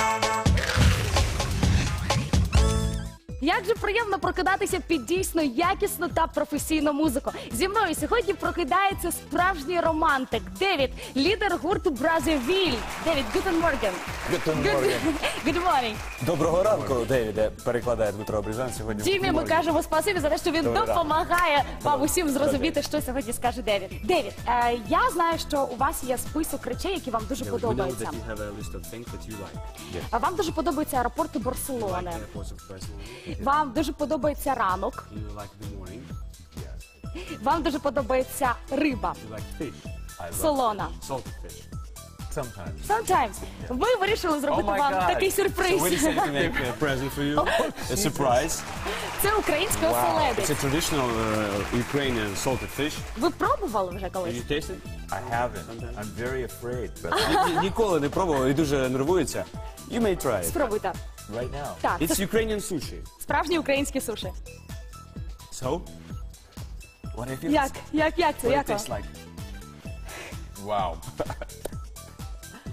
Bye. Як же приємно прокидатися під дійсно якісну та професійну музику. Зі мною сьогодні прокидається справжній романтик. Девід, лідер гурту Бразервіль. Девід, Morgen. good. Доброго ранку, Девіде, перекладає Дмитро Обріжан сьогодні. в Дімі, ми кажемо спасибі за те, що він Доброго ранку. допомагає вам усім зрозуміти, що сьогодні скаже Девід. Девід, е, я знаю, що у вас є список речей, які вам дуже подобаються. like. Вам дуже подобаються аеропорти Барселони. Вам дуже подобається ранок. You like the morning. Вам дуже подобається риба You like fish. солона. Salted fish. Sometimes. Sometimes. Ви вирішили зробити Oh my вам God. такий So we сюрприз. decided to make a present for you. A surprise. Це український It's оселедець. a traditional uh, Ukrainian salted fish. Ви пробували вже Have колись? you tasted? I haven't. I'm very afraid, but Ні- ні- Ніколи не пробував і дуже нервується. You may try it. Спробуйте. Right now. Так, це It's Ukrainian sushi. справжні українські суші. So? What you feel? Як? Як, як це? What Як it tastes like? Wow.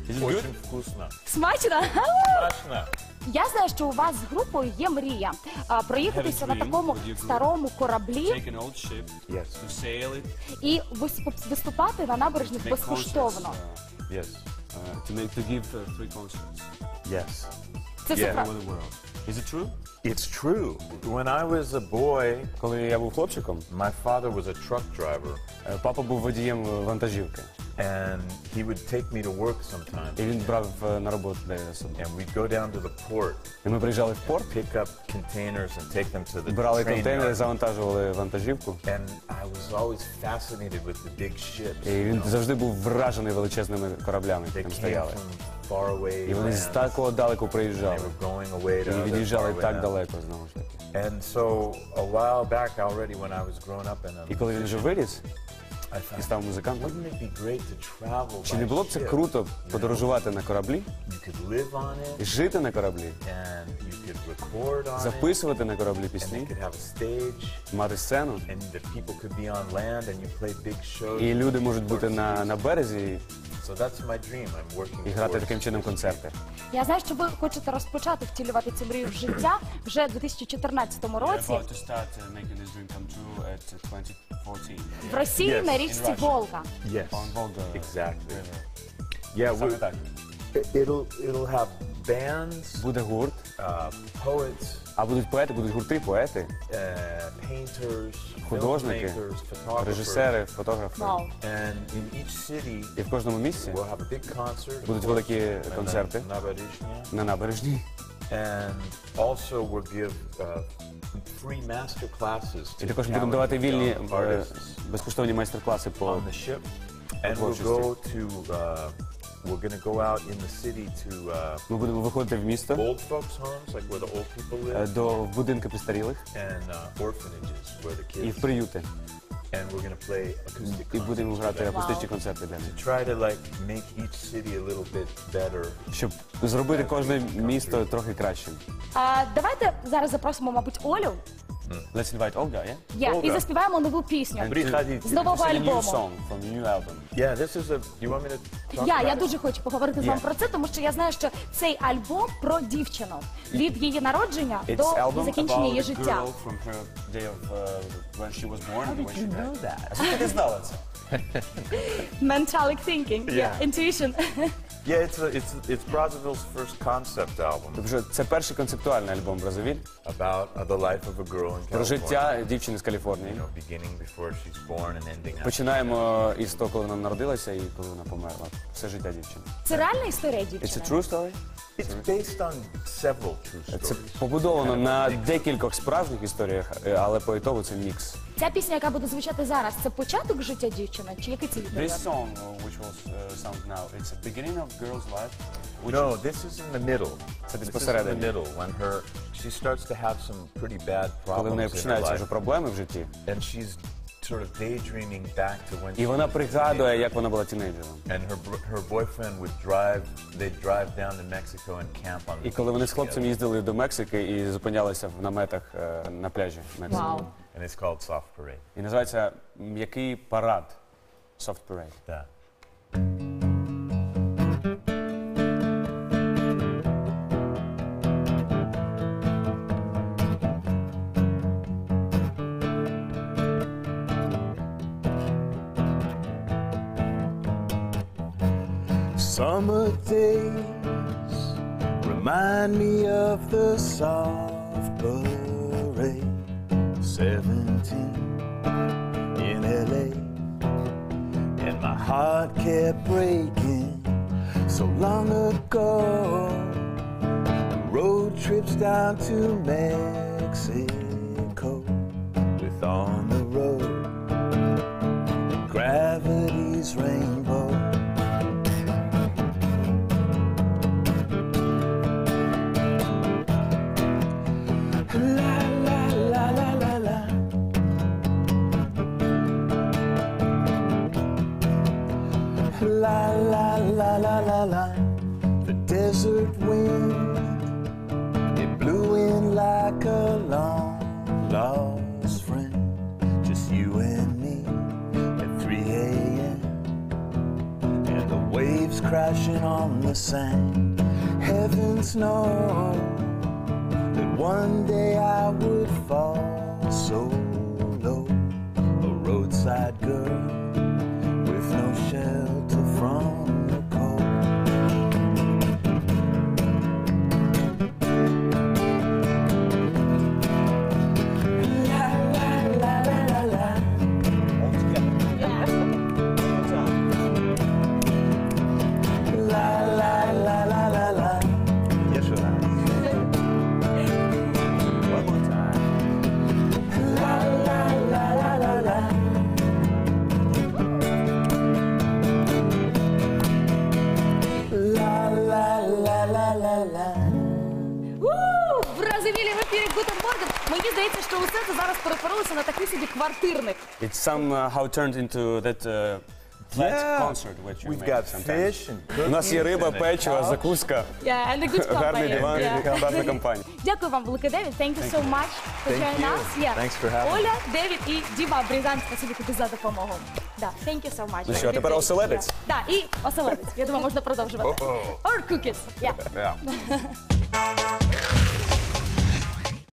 Is it good? Очень вкусно. Смачно? Страшно. Я знаю, що у вас з групою є мрія а, проїхатися Have на dream такому with your group. старому кораблі Take an old ship Yes. to sail it. і вис- виступати на набережних Make безкоштовно. Yes. uh, to make to give uh, three concerts Yes. Це все Yeah. правда. over the world. Is it true? It's true. When I was a boy, Коли я був хлопчиком, my father was a truck driver, е, папа був водієм вантажівки. and he would take me to work sometimes. І він брав е, на роботу де собі. And we'd go down to the port, І ми приїжджали в порт, pick up containers, and take them to the брали train контейнери, yard. завантажували вантажівку. And I was always fascinated with the big ships. І you він know. завжди був вражений величезними кораблями, які They там came стояли. from far away І вони з lands. такого далеку They приїжджали. were going away to І other від'їжджали faraway так lands. далеко знову ж таки. And so a while back already, when I was growing up in a І коли він вже виріс I і став музикантом, чи не було б це круто подорожувати на кораблі, жити на кораблі, записувати на кораблі пісні, мати сцену, і люди можуть бути на, на березі і грати таким чином концерти. Я знаю, що ви хочете розпочати втілювати цю мрію в життя вже у 2014 We're році about to start uh, making this dream come true at uh, 2014 в Росії Yes, на річці. Волга. Yes, on Volga. exactly. River. Yeah, Саме we're, так. it'll it'll have bands, Буде гурт, uh, poets, а будуть поети, будуть гурти, поети, uh, painters, художники, filmmakers, photographers, режисери, фотографи. Вау. and in each city І в кожному місці we'll have a big concert. of будуть course, великі and концерти Naberezhny. на набережній. And also we'll give uh, free master classes І to також будемо talented давати вільні young е, artists безкоштовні майстер-класи по on the ship. And we'll творчості. go to, uh, we're going to go out in the city to uh, Ми будемо виходити в місто old folks' homes, like where the old people е, live, до в будинки престарілих and uh, orphanages where the і kids в приюти. And we're gonna play acoustic І будемо concerts грати for акустичні концерти для них. Try to like make each city a little bit better. Щоб зробити кожне місто трохи кращим. А, давайте зараз запросимо, мабуть, Олю. Let's invite Olga, yeah? Я, і Олга. заспіваємо нову пісню. Приходите. З нового This a new альбому. song from new album. Yeah, this is a. You want me to talk Я, about я it? дуже хочу поговорити з вами Yeah. про це, тому що я знаю, що цей альбом про дівчину від її народження It's до album закінчення About її a життя. girl from her day of uh, when she was born. How when she died. that? А звідки ти знала це? Mentalic thinking, yeah. Yeah. intuition. Yeah, it's a, it's it's Brazzaville's first concept album Тобто це перший концептуальний альбом Бразовіль about uh, the life of a girl про життя дівчини з Каліфорнії. Починаємо із того, коли вона народилася і коли вона померла. Все життя дівчини. Це реальна історія It's дівчини? a true story? It's based on several true Це stories. побудовано на декількох справжніх історіях, е, але по ітогу це мікс. Ця пісня, яка буде звучати зараз, це початок життя дівчини? Чи який це This відео? song, uh, which was uh, sung now, it's a beginning of girl's life. Which No, this is in the middle. Це десь This is in the посередині. middle when her she starts to have some pretty bad Коли в неї problems in her починаються вже life, проблеми в житті, and she's sort of daydreaming back to when і she вона was a пригадує, teenager. як вона була тінейджером. And her br- her boyfriend would drive. They'd drive down to Mexico and camp on the І коли вони beach з хлопцем together. їздили до Мексики і зупинялися в наметах е, на пляжі Мексики. Вау. And it's called Soft Parade. І називається М'який парад. Soft Parade. Да. Summer days remind me of the soft parade. Seventeen in LA, and my heart kept breaking so long ago. Road trips down to Mexico with on the La la la la la la. The desert wind it blew in like a long lost friend. Just you and me at 3 a.m. And the waves crashing on the sand. Heavens know that one day I would fall so low. A roadside girl здається, що усе це зараз перетворилося на такий собі квартирник. It's somehow turned into that uh, flat concert which you We've make got sometimes. fish and У нас є риба, печиво, закуска, Yeah, and a good company. гарний диван, Yeah. гарна компанія. Дякую вам, велике Девід. Thank you so much for Thank joining you. us. Yeah. Thanks for having Оля, Девід і Діма Брізан, спасибі тобі за допомогу. Да, thank you so much. Ну що, тепер оселедець? Так, і оселедець. Я думаю, можна продовжувати. Or cookies. Yeah. Yeah.